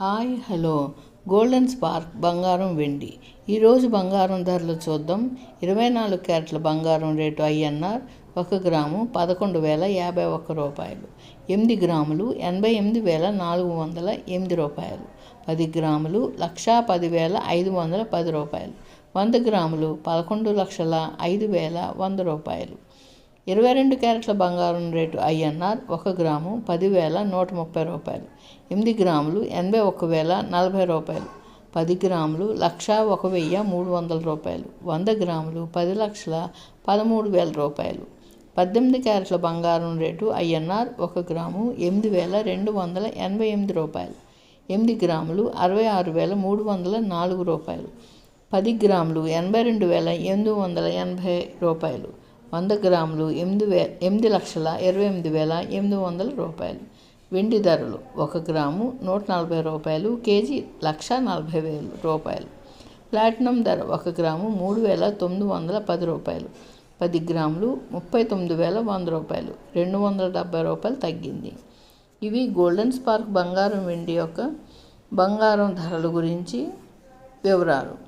Hi hello. Golden spark బంగారం వెండి. ఈరోజు బంగారం ధరలు చూద్దాం. ఇరవై నాలుగు క్యారెట్ల బంగారం రేటు ఐఎన్ఆర్ ఒక గ్రాము పదకొండు వేల యాభై ఒక్క రూపాయలు. ఎనిమిది గ్రాములు ఎనభై ఎనిమిది వేల నాలుగు వందల ఎనిమిది రూపాయలు. పది గ్రాములు లక్షా పది వేల ఐదు వందల పది రూపాయలు. వంద గ్రాములు పదకొండు లక్షల ఐదు వేల వంద రూపాయలు. ఇరవై రెండు క్యారెట్ల బంగారం రేటు ఐఎన్ఆర్ ఒక గ్రాము పదివేల నూట ముప్పై రూపాయలు. ఎనిమిది గ్రాములు ఎనభై ఒక్క వేల నలభై రూపాయలు. పది గ్రాములు లక్ష ఒక వెయ్యి మూడు వందల రూపాయలు. వంద గ్రాములు పది లక్షల పదమూడు వేల రూపాయలు. పద్దెనిమిది క్యారెట్ల బంగారం రేటు ఐఎన్ఆర్ ఒక గ్రాము ఎనిమిది వేల రెండు వందల ఎనభై ఎనిమిది రూపాయలు. ఎనిమిది గ్రాములు అరవై ఆరు వేల మూడు వందల నాలుగు రూపాయలు. పది గ్రాములు ఎనభై రెండు వేల ఎనిమిది వందల ఎనభై రూపాయలు. వంద గ్రాములు ఎనిమిది వే ఎనిమిది లక్షల ఇరవై ఎనిమిది వేల ఎనిమిది వందల రూపాయలు. వెండి ధరలు ఒక గ్రాము నూట నలభై రూపాయలు కేజీ లక్ష నలభై వేలు రూపాయలు. ప్లాటినం ధర ఒక గ్రాము మూడు వేల తొమ్మిది వందల పది రూపాయలు. పది గ్రాములు ముప్పై తొమ్మిది వేల వంద రూపాయలు. రెండు వందల డెబ్బై రూపాయలు తగ్గింది. ఇవి గోల్డెన్ స్పార్క్ బంగారం వెండి యొక్క బంగారం ధరల గురించి వివరాలు.